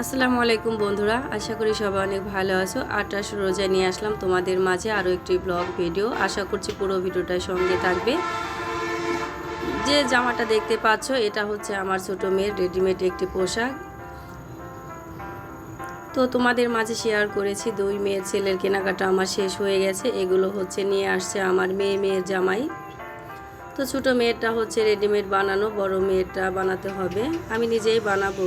আসসালামু আলাইকুম বন্ধুরা, আশা করি সবাই অনেক ভালো আছো। আটাশ রোজা নিয়ে আসলাম তোমাদের মাঝে আরও একটি ব্লগ ভিডিও। আশা করছি পুরো ভিডিওটার সঙ্গে থাকবে। যে জামাটা দেখতে পাচ্ছ, এটা হচ্ছে আমার ছোটো মেয়ের রেডিমেড একটি পোশাক। তো তোমাদের মাঝে শেয়ার করেছি, দুই মেয়ের ছেলের কেনাকাটা আমার শেষ হয়ে গেছে। এগুলো হচ্ছে নিয়ে আসছে আমার মেয়ে মেয়ের জামাই। তো ছোটো মেয়েরটা হচ্ছে রেডিমেড বানানো, বড় মেয়েরটা বানাতে হবে। আমি নিজেই বানাবো।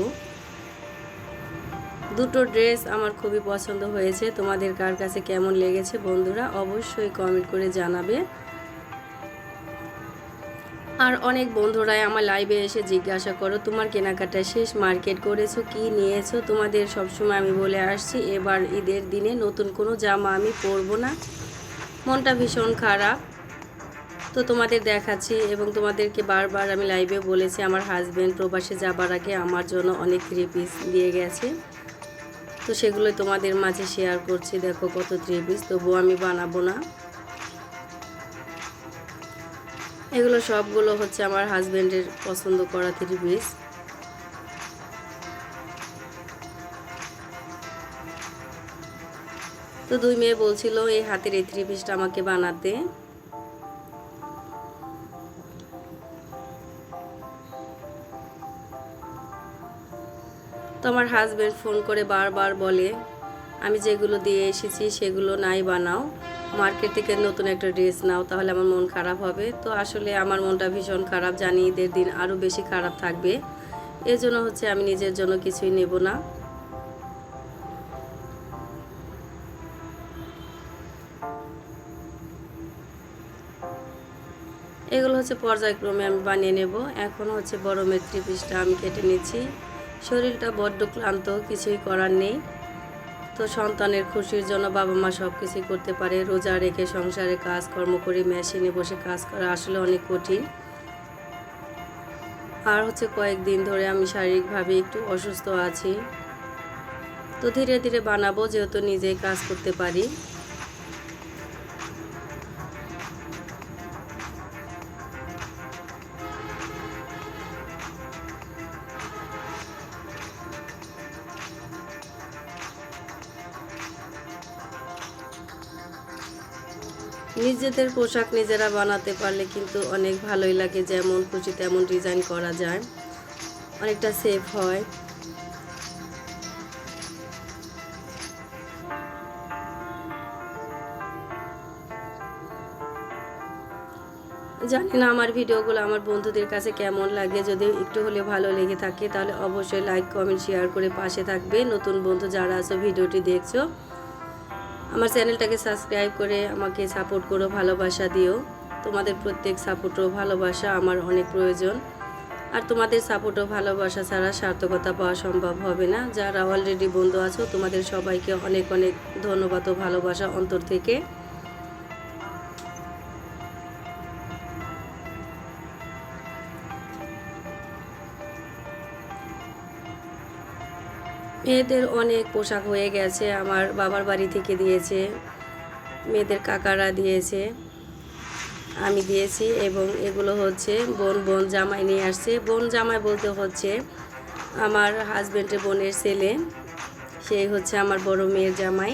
দুটো ড্রেস আমার খুবই পছন্দ হয়েছে। তোমাদের কার কাছে কেমন লেগেছে বন্ধুরা অবশ্যই কমেন্ট করে জানাবে। আর অনেক বন্ধুরাই আমার লাইভে এসে জিজ্ঞাসা করো, তোমার কেনাকাটা শেষ মার্কেট করেছ, কি নিয়েছো? তোমাদের সবসময় আমি বলে আসছি, এবার ঈদের দিনে নতুন কোনো জামা আমি পরবো না। মনটা ভীষণ খারাপ। তো তোমাদের দেখাচ্ছি এবং তোমাদেরকে বারবার আমি লাইভে বলেছি, আমার হাজব্যান্ড প্রবাসে যাবার আগে আমার জন্য অনেক থ্রি পিস দিয়ে গেছে। তো সেগুলো তোমাদের মাঝে শেয়ার করছি। দেখো কত থ্রি পিস তবুও আমি বানাবো না। এগুলো সবগুলো হচ্ছে আমার হাজব্যান্ডের পছন্দ করা থ্রি পিস তো দুই মেয়ে বলছিল, এই হাতের এই থ্রি পিসটা আমাকে বানাতে। তো আমার হাজব্যান্ড ফোন করে বারবার বলে, আমি যেগুলো দিয়ে এসেছি সেগুলো নাই বানাও। মার্কেট থেকে নতুন একটা ড্রেস নাও, তাহলে আমার মন খারাপ হবে। তো আসলে আমার মনটা ভীষণ খারাপ। জানি ঈদের দিন আরও বেশি খারাপ থাকবে। এর জন্য হচ্ছে আমি নিজের জন্য কিছুই নেব না। এগুলো হচ্ছে পর্যায়ক্রমে আমি বানিয়ে নেব। এখন হচ্ছে বড় মেট্রি পিসটা আমি কেটে নিচ্ছি। শরীরটা বড্ড ক্লান্ত, কিছুই করার নেই। তো সন্তানের খুশির জন্য বাবা মা সব কিছুই করতে পারে। রোজা রেখে সংসারে কাজকর্ম করে মেশিনে বসে কাজ করা আসলে অনেক কঠিন। আর হচ্ছে কয়েকদিন ধরে আমি শারীরিকভাবে একটু অসুস্থ আছি। তো ধীরে ধীরে বানাবো, যেহেতু নিজেই কাজ করতে পারি। নিজেদের পোশাক নিজেরা বানাতে পারলে কিন্তু অনেক ভালোই লাগে, যেমন খুশি তেমন ডিজাইন করা যায়। অনেকটা সেফ হয়। জানি না আমার ভিডিওগুলো আমার বন্ধুদের কাছে কেমন লাগে, যদি একটু হলে ভালো লেগে থাকে, তাহলে অবশ্যই লাইক কমেন্ট শেয়ার করে পাশে থাকবে। নতুন বন্ধু যারা আছো, ভিডিওটি দেখছ চ্যানেলটাকে সাবস্ক্রাইব করে আমাকে সাপোর্ট করো, ভালোবাসা দিও। তোমাদের প্রত্যেক সাপোর্ট ও ভালোবাসা আমার অনেক প্রয়োজন। আর তোমাদের সাপোর্ট ও ভালোবাসা ছাড়া সার্থকতা পাওয়া সম্ভব হবে না। যারা অলরেডি বন্ধু আছো, তোমাদের সবাইকে অনেক অনেক ধন্যবাদ ও ভালোবাসা অন্তর থেকে। মেয়েদের অনেক পোশাক হয়ে গেছে, আমার বাবার বাড়ি থেকে দিয়েছে, মেয়েদের কাকারা দিয়েছে, আমি দিয়েছি এবং এগুলো হচ্ছে বোন বোন জামাই নিয়ে আসছে। বোন জামাই বলতে হচ্ছে আমার হাজব্যান্ডের বোনের ছেলে সেই হচ্ছে আমার বড় মেয়ের জামাই।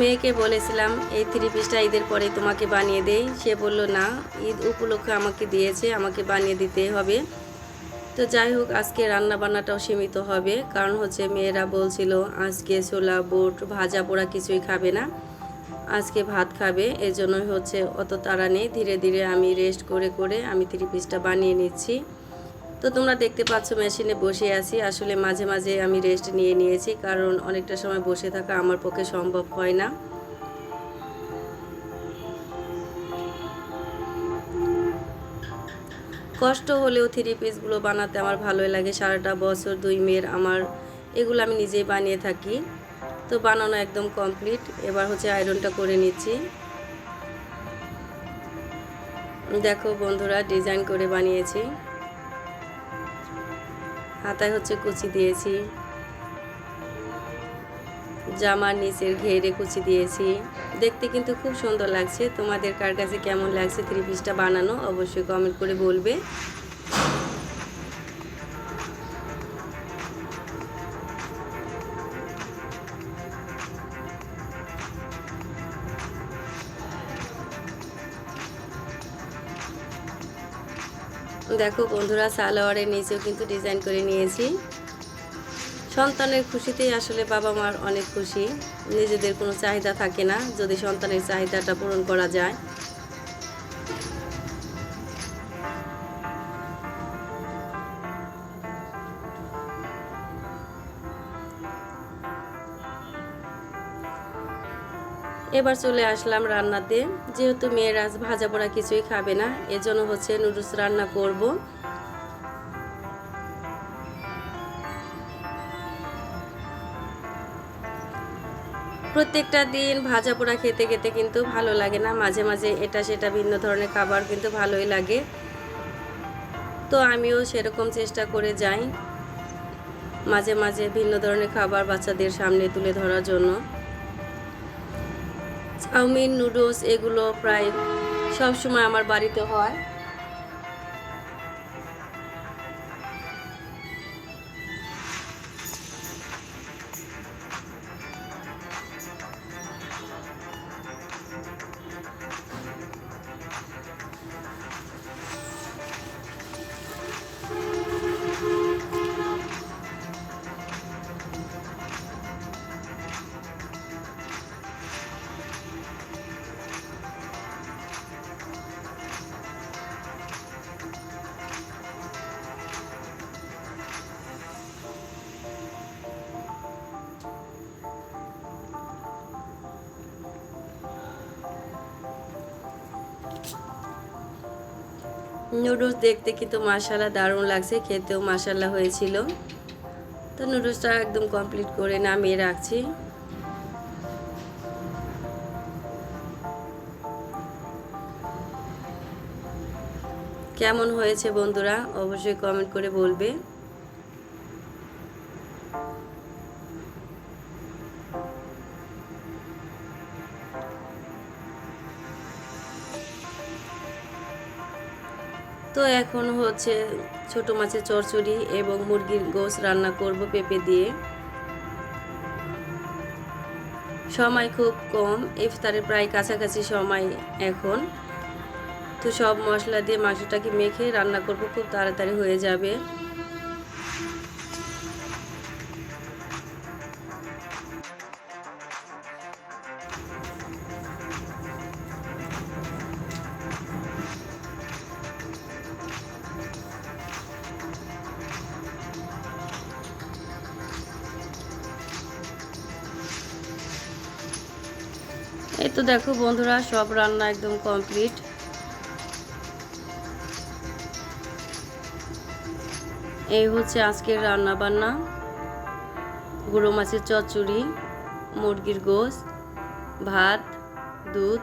মেয়েকে বলেছিলাম, এই থ্রি পিসটা ঈদের পরে তোমাকে বানিয়ে দেই। সে বলল, না, ঈদ উপলক্ষে আমাকে দিয়েছে, আমাকে বানিয়ে দিতে হবে। তো যাই হোক, আজকে রান্না বান্নাটাও সীমিত হবে। কারণ হচ্ছে মেয়েরা বলছিল, আজকে ছোলা, বুট, ভাজা, পোড়া কিছুই খাবে না। আজকে ভাত খাবে। এজন্যই হচ্ছে অত তাড়া নেই। ধীরে ধীরে আমি রেস্ট করে করে আমি থ্রি পিসটা বানিয়ে নিচ্ছি। তো তোমরা দেখতে পাচ্ছ মেশিনে বসে আছি। আসলে মাঝে মাঝে আমি রেস্ট নিয়ে নিয়েছি, কারণ অনেকটা সময় বসে থাকা আমার পক্ষে সম্ভব হয় না। কষ্ট হলেও থ্রি পিসগুলো বানাতে আমার ভালোই লাগে। সারাটা বছর দুই মেয়ের আমার, এগুলো আমি নিজেই বানিয়ে থাকি। তো বানানো একদম কমপ্লিট এবার হচ্ছে আয়রনটা করে নিচ্ছি। দেখো বন্ধুরা ডিজাইন করে বানিয়েছি। হাতায় হচ্ছে কুচি দিয়েছি। জামার নিচের ঘেরে কুচি দিয়েছি। দেখতে কিন্তু খুব সুন্দর লাগছে। তোমাদের কার কাছে কেমন লাগছে থ্রি পিসটা বানানো, অবশ্যই কমেন্ট করে বলবে। দেখো বন্ধুরা, সালোয়ারের নিচেও কিন্তু ডিজাইন করে নিয়েছি। সন্তানের খুশিতেই আসলে বাবা মার অনেক খুশি। নিজেদের কোনো চাহিদা থাকে না, যদি সন্তানের চাহিদাটা পূরণ করা যায়। এবার চলে আসলাম রান্নাতে যেহেতু মেয়েরা আজ ভাজা পোড়া কিছুই খাবে না, এজন্য হচ্ছে নুডলস রান্না করব। প্রত্যেকটা দিন ভাজা পোড়া খেতে খেতে কিন্তু ভালো লাগে না। মাঝে মাঝে এটা সেটা ভিন্ন ধরনের খাবার কিন্তু ভালোই লাগে। তো আমিও সেরকম চেষ্টা করে যাই। মাঝে মাঝে ভিন্ন ধরনের খাবার বাচ্চাদের সামনে তুলে ধরার জন্য। চাউমিন নুডলস এগুলো প্রায় সবসময় আমার বাড়িতে হয়। নুডলস দেখতে কিন্তু মাসালা দারুণ লাগছে, খেতেও মাসাল্লা হয়েছিল। তো নুডলসটা একদম কমপ্লিট করে নামিয়ে রাখছি। কেমন হয়েছে বন্ধুরা, অবশ্যই কমেন্ট করে বলবে। তো এখন হচ্ছে ছোট মাছের চচ্চড়ি এবং মুরগির গোস রান্না করব পেঁপে দিয়ে। সময় খুব কম, ইফতারের প্রায় কাছাকাছি সময় এখন। তো সব মশলা দিয়ে মাংসটাকে মেখে রান্না করব, খুব তাড়াতাড়ি হয়ে যাবে। এই তো দেখো বন্ধুরা, সব রান্না একদম কমপ্লিট এই হচ্ছে আজকের রান্না বান্না গুঁড়ো মাছের চচ্চড়ি, মুরগির গোস ভাত, দুধ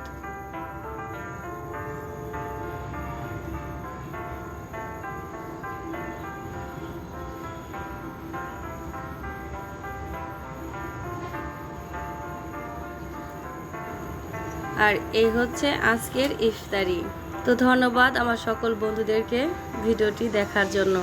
আর এই হচ্ছে আজকের ইফতারি। তো ধন্যবাদ আমার সকল বন্ধুদেরকে ভিডিওটি দেখার জন্য।